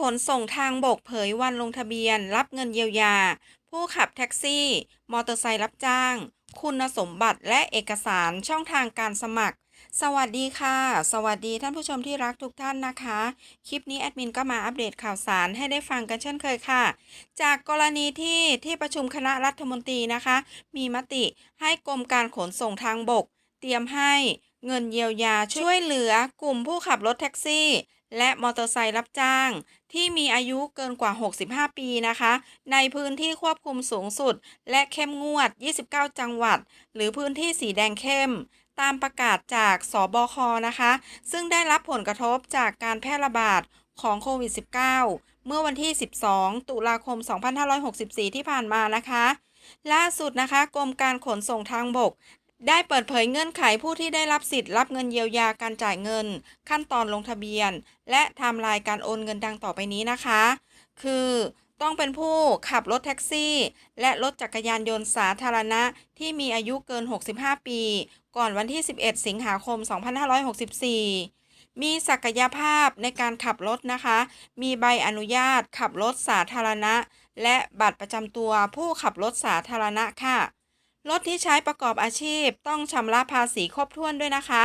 ขนส่งทางบกเผยวันลงทะเบียน รับเงินเยียวยา ผู้ขับแท็กซี่ มอเตอร์ไซค์รับจ้าง คุณสมบัติและเอกสารช่องทางการสมัคร สวัสดีค่ะ สวัสดีท่านผู้ชมที่รักทุกท่านนะคะ คลิปนี้แอดมินก็มาอัปเดตข่าวสารให้ได้ฟังกันเช่นเคยค่ะ จากกรณีที่ที่ประชุมคณะรัฐมนตรีนะคะ มีมติให้กรมการขนส่งทางบก เตรียมให้เงินเยียวยาช่วยเหลือกลุ่มผู้ขับรถแท็กซี่ และมอเตอร์ไซค์รับจ้าง ที่มีอายุเกินกว่า 65 ปีนะคะ ในพื้นที่ควบคุมสูงสุด และเข้มงวด 29 จังหวัด หรือพื้นที่สีแดงเข้ม ตามประกาศจากสบคนะคะ ซึ่งได้รับผลกระทบจากการแพร่ระบาดของโควิด -19 เมื่อวันที่ 12 ตุลาคม 2564 ที่ผ่านมานะคะล่าสุดนะคะ กรมการขนส่งทางบก ได้เปิดเผยเงื่อนไขผู้ที่ได้รับสิทธิ์รับเงินเยียวยาการจ่ายเงิน ขั้นตอนลงทะเบียน และไทม์ไลน์การโอนเงินดังต่อไปนี้นะคะ คือต้องเป็นผู้ขับรถแท็กซี่ และรถจักรยานยนต์สาธารณะที่มีอายุเกิน 65 ปี ก่อนวันที่ 11 สิงหาคม 2564 มีศักยภาพในการขับรถนะคะ มีใบอนุญาตขับรถสาธารณะ และบัตรประจำตัวผู้ขับรถสาธารณะค่ะ รถที่ใช้ประกอบอาชีพต้องชำระภาษีครบถ้วนด้วยนะคะ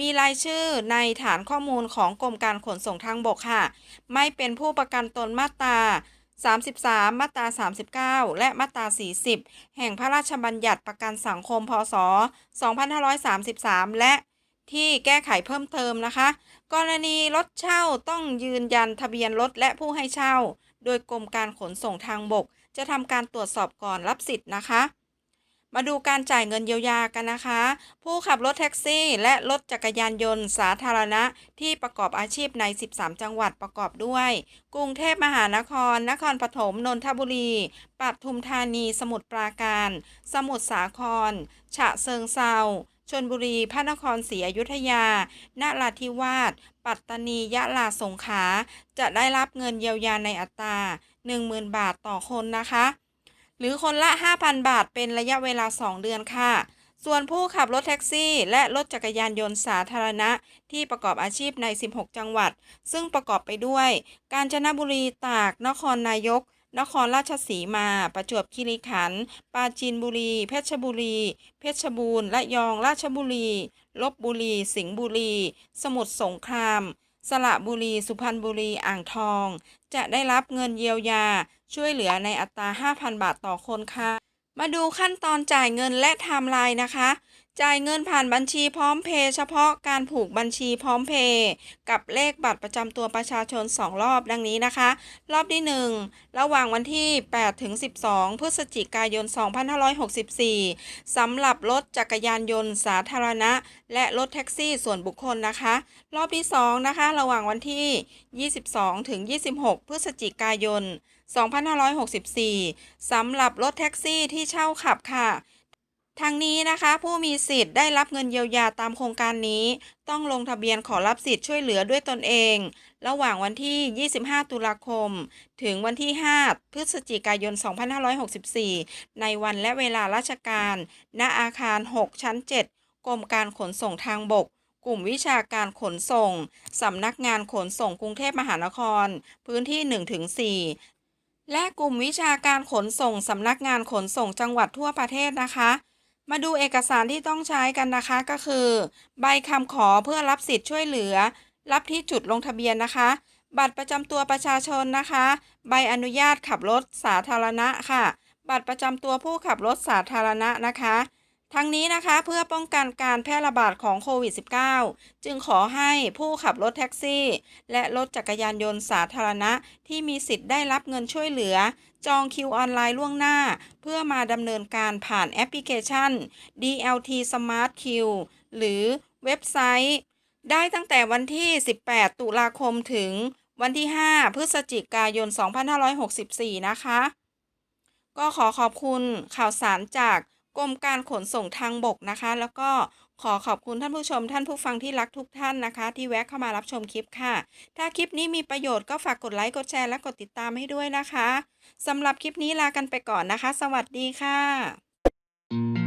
มีรายชื่อในฐานข้อมูลของกรมการขนส่งทางบกค่ะ ไม่เป็นผู้ประกันตนมาตรา 33 มาตรา 39 และมาตรา 40 แห่งพระราชบัญญัติประกันสังคม พศ 2533 และที่แก้ไขเพิ่มเติมนะคะ กรณีรถเช่าต้องยืนยันทะเบียนรถและผู้ให้เช่า โดยกรมการขนส่งทางบก จะทำการตรวจสอบก่อนรับสิทธิ์นะคะ มาดูการจ่ายเงินเยียวยากันนะคะ ผู้ขับรถแท็กซี่และรถจักรยานยนต์สาธารณะที่ประกอบอาชีพใน 13 จังหวัดประกอบด้วย กรุงเทพมหานคร นครปฐม นนทบุรี ปทุมธานี สมุทรปราการ สมุทรสาคร ฉะเชิงเซาชนบุรี พระนครศรีอยุธยานราธิวาส ปัตตานี ยะลา สงขลา จะได้รับเงินเยียวยาในอัตรา 10,000 บาทต่อคนนะคะ หรือคนละ 5,000 บาท เป็นระยะเวลา 2 เดือนค่ะ ส่วนผู้ขับรถแท็กซี่ และรถจักรยานยนต์สาธารณะ ที่ประกอบอาชีพใน 16 จังหวัด ซึ่งประกอบไปด้วย กาญจนบุรี ตาก นครนายก นครราชสีมา ประจวบคีรีขันธ์ ปราจีนบุรี เพชรบุรี เพชรบูรณ์ระยอง ราชบุรี ลบบุรี สิงห์บุรี สมุทรสงคราม สระบุรี สุพรรณบุรี อ่างทอง จะได้รับเงินเยียวยา ช่วยเหลือในอัตรา 5,000 บาทต่อคนค่ะ มาดูขั้นตอนจ่ายเงินและไทม์ไลน์นะคะ จ่ายเงินผ่านบัญชีพร้อมเพย์เฉพาะการผูกบัญชีพร้อมเพย์กับเลขบัตรประจำตัวประชาชน 2 รอบดังนี้นะคะ รอบที่ 1 ระหว่างวันที่ 8 ถึง 12 พฤศจิกายน 2564 สำหรับรถจักรยานยนต์สาธารณะ และรถแท็กซี่ส่วนบุคคลนะคะ รอบที่ 2 นะคะ ระหว่างวันที่ 22 ถึง 26 พฤศจิกายน 2564 สำหรับรถแท็กซี่ที่เช่าขับค่ะ ทางนี้นะคะผู้มีสิทธิ์ได้รับเงินเยียวยาตามโครงการนี้ ต้องลงทะเบียนขอรับสิทธิ์ช่วยเหลือด้วยตนเอง ระหว่างวันที่ 25 ตุลาคม ถึงวันที่ 5 พฤศจิกายน 2564 ในวันและเวลาราชการ ณอาคาร 6 ชั้น 7 กรมการขนส่งทางบก กลุ่มวิชาการขนส่ง สำนักงานขนส่งกรุงเทพมหานคร พื้นที่ 1-4 และกลุ่มวิชาการขนส่งสำนักงานขนส่งจังหวัดทั่วประเทศนะคะ มาดูเอกสารที่ต้องใช้กันนะคะก็คือ ใบคำขอเพื่อรับสิทธิ์ช่วยเหลือ รับที่จุดลงทะเบียนนะคะ บัตรประจำตัวประชาชนนะคะ ใบอนุญาตขับรถสาธารณะค่ะ บัตรประจำตัวผู้ขับรถสาธารณะนะคะ ทั้งนี้นะคะเพื่อป้องกันการแพร่ระบาดของโควิด -19 จึงขอให้ผู้ขับรถแท็กซี่ และรถจักรยานยนต์สาธารณะที่มีสิทธิ์ได้รับเงินช่วยเหลือ จองคิวออนไลน์ล่วงหน้า เพื่อมาดำเนินการผ่านแอปพลิเคชัน DLT Smart Queue หรือเว็บไซต์ ได้ตั้งแต่วันที่ 18 ตุลาคมถึงวันที่ 5 พฤศจิกายน 2564 นะคะ ก็ขอขอบคุณข่าวสารจาก กรมการขนส่งทางบกนะคะ แล้วก็ขอขอบคุณท่านผู้ชมท่านผู้ฟังที่รักทุกท่านนะคะ ที่แวะเข้ามารับชมคลิปค่ะ ถ้าคลิปนี้มีประโยชน์ก็ฝากกดไลค์กดแชร์และกดติดตามให้ด้วยนะคะสำหรับคลิปนี้ลากันไปก่อนนะคะ สวัสดีค่ะ